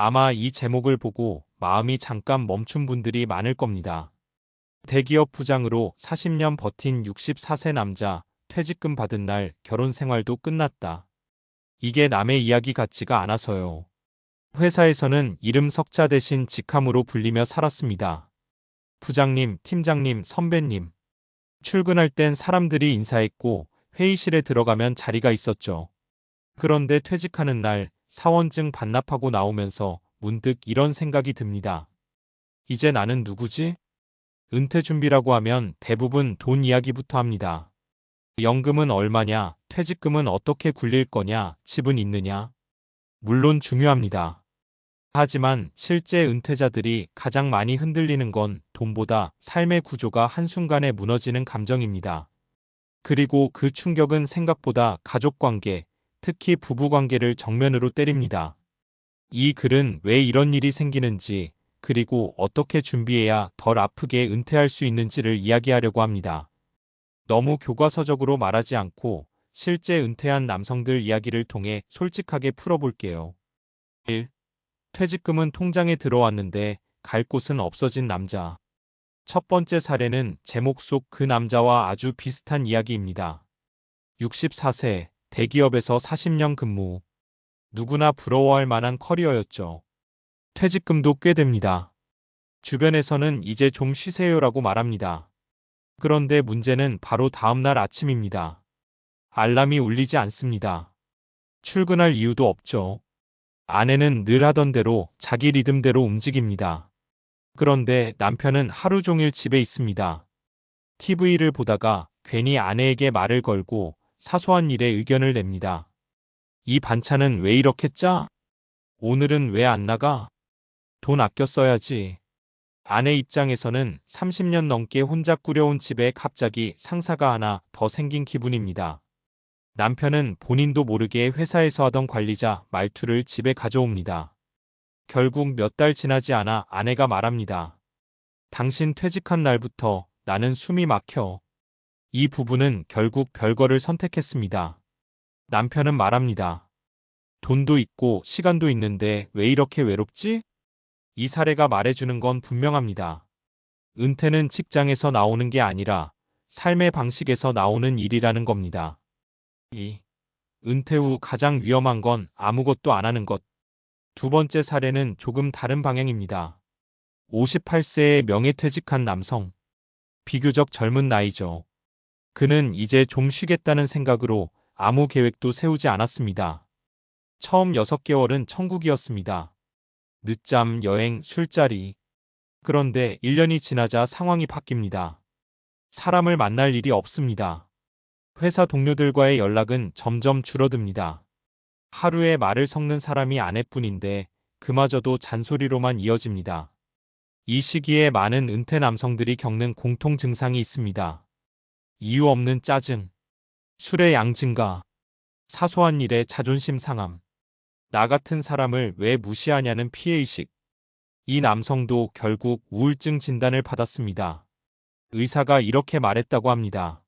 아마 이 제목을 보고 마음이 잠깐 멈춘 분들이 많을 겁니다. 대기업 부장으로 40년 버틴 64세 남자, 퇴직금 받은 날 결혼 생활도 끝났다. 이게 남의 이야기 같지가 않아서요. 회사에서는 이름 석자 대신 직함으로 불리며 살았습니다. 부장님, 팀장님, 선배님. 출근할 땐 사람들이 인사했고 회의실에 들어가면 자리가 있었죠. 그런데 퇴직하는 날 사원증 반납하고 나오면서 문득 이런 생각이 듭니다. 이제 나는 누구지? 은퇴 준비라고 하면 대부분 돈 이야기부터 합니다. 연금은 얼마냐, 퇴직금은 어떻게 굴릴 거냐, 집은 있느냐. 물론 중요합니다. 하지만 실제 은퇴자들이 가장 많이 흔들리는 건 돈보다 삶의 구조가 한순간에 무너지는 감정입니다. 그리고 그 충격은 생각보다 가족관계, 특히 부부관계를 정면으로 때립니다. 이 글은 왜 이런 일이 생기는지, 그리고 어떻게 준비해야 덜 아프게 은퇴할 수 있는지를 이야기하려고 합니다. 너무 교과서적으로 말하지 않고 실제 은퇴한 남성들 이야기를 통해 솔직하게 풀어볼게요. 1. 퇴직금은 통장에 들어왔는데 갈 곳은 없어진 남자. 첫 번째 사례는 제목 속 그 남자와 아주 비슷한 이야기입니다. 64세, 대기업에서 40년 근무. 누구나 부러워할 만한 커리어였죠. 퇴직금도 꽤 됩니다. 주변에서는 이제 좀 쉬세요라고 말합니다. 그런데 문제는 바로 다음날 아침입니다. 알람이 울리지 않습니다. 출근할 이유도 없죠. 아내는 늘 하던 대로 자기 리듬대로 움직입니다. 그런데 남편은 하루 종일 집에 있습니다. TV를 보다가 괜히 아내에게 말을 걸고 사소한 일에 의견을 냅니다. 이 반찬은 왜 이렇게 짜? 오늘은 왜 안 나가? 돈 아껴 써야지. 아내 입장에서는 30년 넘게 혼자 꾸려온 집에 갑자기 상사가 하나 더 생긴 기분입니다. 남편은 본인도 모르게 회사에서 하던 관리자 말투를 집에 가져옵니다. 결국 몇 달 지나지 않아 아내가 말합니다. 당신 퇴직한 날부터 나는 숨이 막혀. 이 부부는 결국 별거를 선택했습니다. 남편은 말합니다. 돈도 있고 시간도 있는데 왜 이렇게 외롭지? 이 사례가 말해주는 건 분명합니다. 은퇴는 직장에서 나오는 게 아니라 삶의 방식에서 나오는 일이라는 겁니다. 2. 은퇴 후 가장 위험한 건 아무것도 안 하는 것. 두 번째 사례는 조금 다른 방향입니다. 58세의 명예퇴직한 남성. 비교적 젊은 나이죠. 그는 이제 좀 쉬겠다는 생각으로 아무 계획도 세우지 않았습니다. 처음 6개월은 천국이었습니다. 늦잠, 여행, 술자리. 그런데 1년이 지나자 상황이 바뀝니다. 사람을 만날 일이 없습니다. 회사 동료들과의 연락은 점점 줄어듭니다. 하루에 말을 섞는 사람이 아내뿐인데 그마저도 잔소리로만 이어집니다. 이 시기에 많은 은퇴 남성들이 겪는 공통 증상이 있습니다. 이유 없는 짜증, 술의 양 증가, 사소한 일에 자존심 상함, 나 같은 사람을 왜 무시하냐는 피해의식. 이 남성도 결국 우울증 진단을 받았습니다. 의사가 이렇게 말했다고 합니다.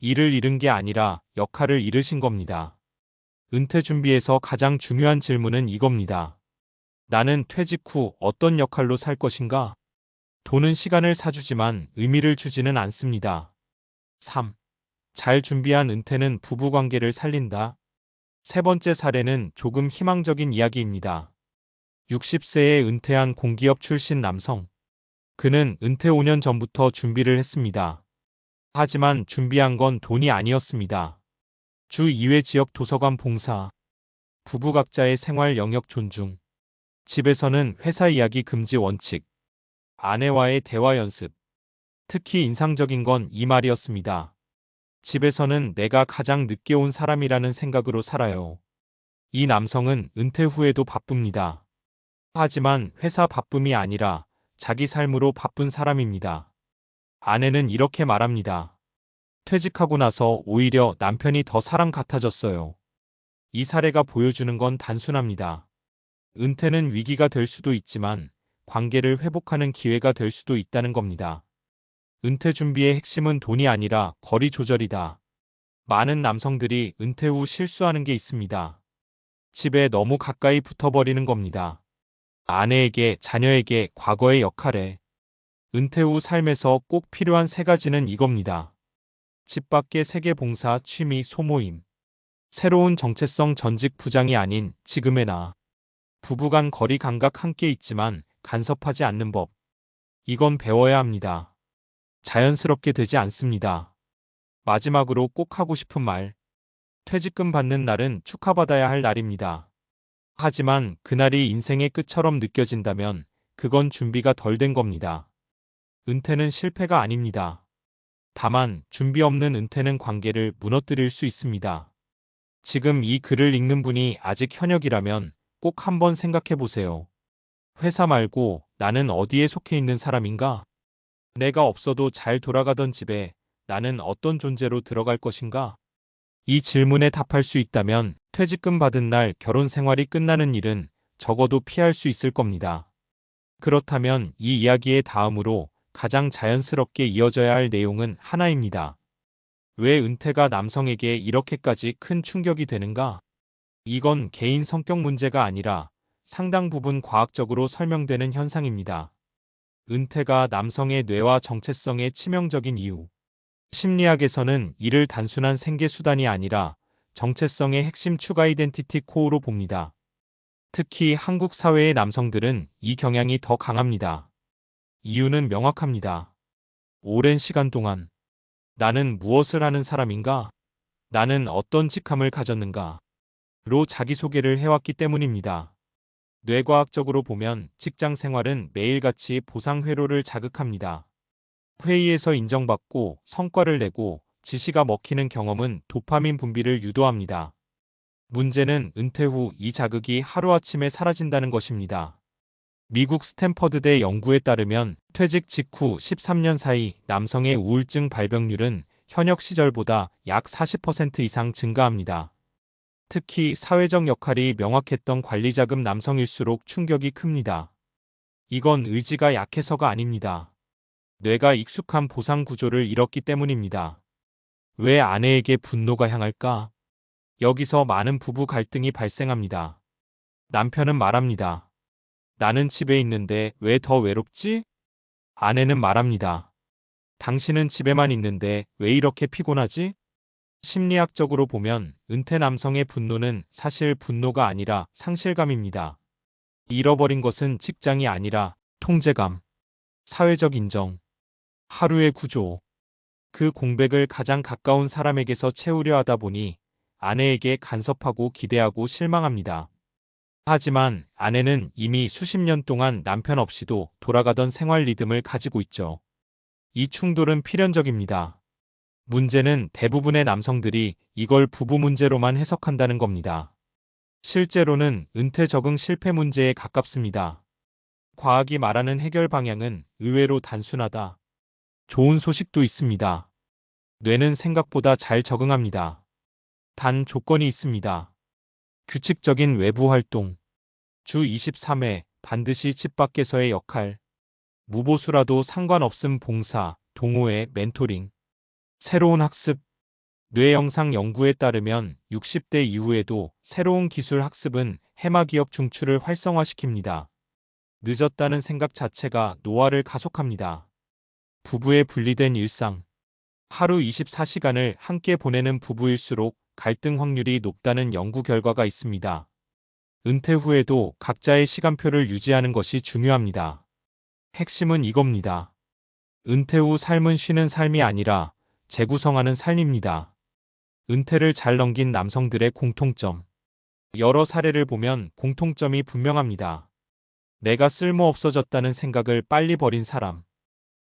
일을 잃은 게 아니라 역할을 잃으신 겁니다. 은퇴 준비에서 가장 중요한 질문은 이겁니다. 나는 퇴직 후 어떤 역할로 살 것인가? 돈은 시간을 사주지만 의미를 주지는 않습니다. 3. 잘 준비한 은퇴는 부부관계를 살린다. 세 번째 사례는 조금 희망적인 이야기입니다. 60세에 은퇴한 공기업 출신 남성. 그는 은퇴 5년 전부터 준비를 했습니다. 하지만 준비한 건 돈이 아니었습니다. 주 2회 지역 도서관 봉사, 부부 각자의 생활 영역 존중, 집에서는 회사 이야기 금지 원칙, 아내와의 대화 연습. 특히 인상적인 건 이 말이었습니다. 집에서는 내가 가장 늦게 온 사람이라는 생각으로 살아요. 이 남성은 은퇴 후에도 바쁩니다. 하지만 회사 바쁨이 아니라 자기 삶으로 바쁜 사람입니다. 아내는 이렇게 말합니다. 퇴직하고 나서 오히려 남편이 더 사람 같아졌어요. 이 사례가 보여주는 건 단순합니다. 은퇴는 위기가 될 수도 있지만 관계를 회복하는 기회가 될 수도 있다는 겁니다. 은퇴 준비의 핵심은 돈이 아니라 거리 조절이다. 많은 남성들이 은퇴 후 실수하는 게 있습니다. 집에 너무 가까이 붙어버리는 겁니다. 아내에게, 자녀에게, 과거의 역할에 은퇴 후 삶에서 꼭 필요한 세 가지는 이겁니다. 집 밖의 세계 봉사, 취미, 소모임. 새로운 정체성 전직 부장이 아닌 지금의 나. 부부간 거리 감각 함께 있지만 간섭하지 않는 법. 이건 배워야 합니다. 자연스럽게 되지 않습니다. 마지막으로 꼭 하고 싶은 말. 퇴직금 받는 날은 축하받아야 할 날입니다. 하지만 그날이 인생의 끝처럼 느껴진다면 그건 준비가 덜 된 겁니다. 은퇴는 실패가 아닙니다. 다만 준비 없는 은퇴는 관계를 무너뜨릴 수 있습니다. 지금 이 글을 읽는 분이 아직 현역이라면 꼭 한번 생각해 보세요. 회사 말고 나는 어디에 속해 있는 사람인가? 내가 없어도 잘 돌아가던 집에 나는 어떤 존재로 들어갈 것인가? 이 질문에 답할 수 있다면 퇴직금 받은 날 결혼 생활이 끝나는 일은 적어도 피할 수 있을 겁니다. 그렇다면 이 이야기의 다음으로 가장 자연스럽게 이어져야 할 내용은 하나입니다. 왜 은퇴가 남성에게 이렇게까지 큰 충격이 되는가? 이건 개인 성격 문제가 아니라 상당 부분 과학적으로 설명되는 현상입니다. 은퇴가 남성의 뇌와 정체성에 치명적인 이유. 심리학에서는 이를 단순한 생계 수단이 아니라 정체성의 핵심 추가 이덴티티 코어로 봅니다. 특히 한국 사회의 남성들은 이 경향이 더 강합니다. 이유는 명확합니다. 오랜 시간 동안 나는 무엇을 하는 사람인가? 나는 어떤 직함을 가졌는가? 로 자기소개를 해왔기 때문입니다. 뇌과학적으로 보면 직장 생활은 매일같이 보상 회로를 자극합니다. 회의에서 인정받고 성과를 내고 지시가 먹히는 경험은 도파민 분비를 유도합니다. 문제는 은퇴 후 이 자극이 하루아침에 사라진다는 것입니다. 미국 스탠퍼드대 연구에 따르면 퇴직 직후 13년 사이 남성의 우울증 발병률은 현역 시절보다 약 40% 이상 증가합니다. 특히 사회적 역할이 명확했던 관리자급 남성일수록 충격이 큽니다. 이건 의지가 약해서가 아닙니다. 뇌가 익숙한 보상 구조를 잃었기 때문입니다. 왜 아내에게 분노가 향할까? 여기서 많은 부부 갈등이 발생합니다. 남편은 말합니다. 나는 집에 있는데 왜 더 외롭지? 아내는 말합니다. 당신은 집에만 있는데 왜 이렇게 피곤하지? 심리학적으로 보면 은퇴 남성의 분노는 사실 분노가 아니라 상실감입니다. 잃어버린 것은 직장이 아니라 통제감, 사회적 인정, 하루의 구조. 그 공백을 가장 가까운 사람에게서 채우려 하다 보니 아내에게 간섭하고 기대하고 실망합니다. 하지만 아내는 이미 수십 년 동안 남편 없이도 돌아가던 생활 리듬을 가지고 있죠. 이 충돌은 필연적입니다. 문제는 대부분의 남성들이 이걸 부부 문제로만 해석한다는 겁니다. 실제로는 은퇴 적응 실패 문제에 가깝습니다. 과학이 말하는 해결 방향은 의외로 단순하다. 좋은 소식도 있습니다. 뇌는 생각보다 잘 적응합니다. 단 조건이 있습니다. 규칙적인 외부 활동. 주 23회 반드시 집 밖에서의 역할. 무보수라도 상관없음 봉사, 동호회, 멘토링. 새로운 학습. 뇌 영상 연구에 따르면 60대 이후에도 새로운 기술 학습은 해마기억 중추를 활성화시킵니다. 늦었다는 생각 자체가 노화를 가속합니다. 부부의 분리된 일상. 하루 24시간을 함께 보내는 부부일수록 갈등 확률이 높다는 연구 결과가 있습니다. 은퇴 후에도 각자의 시간표를 유지하는 것이 중요합니다. 핵심은 이겁니다. 은퇴 후 삶은 쉬는 삶이 아니라 재구성하는 삶입니다. 은퇴를 잘 넘긴 남성들의 공통점. 여러 사례를 보면 공통점이 분명합니다. 내가 쓸모 없어졌다는 생각을 빨리 버린 사람.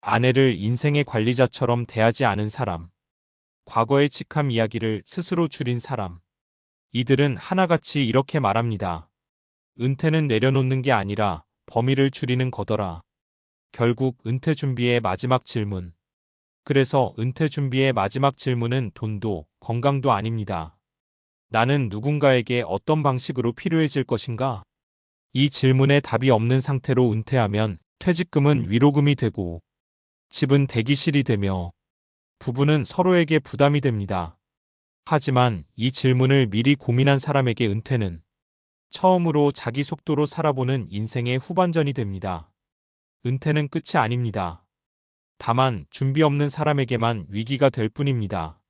아내를 인생의 관리자처럼 대하지 않은 사람. 과거의 직함 이야기를 스스로 줄인 사람. 이들은 하나같이 이렇게 말합니다. 은퇴는 내려놓는 게 아니라 범위를 줄이는 거더라. 결국 은퇴 준비의 마지막 질문. 그래서 은퇴 준비의 마지막 질문은 돈도 건강도 아닙니다. 나는 누군가에게 어떤 방식으로 필요해질 것인가? 이 질문에 답이 없는 상태로 은퇴하면 퇴직금은 위로금이 되고 집은 대기실이 되며 부부는 서로에게 부담이 됩니다. 하지만 이 질문을 미리 고민한 사람에게 은퇴는 처음으로 자기 속도로 살아보는 인생의 후반전이 됩니다. 은퇴는 끝이 아닙니다. 다만 준비 없는 사람에게만 위기가 될 뿐입니다.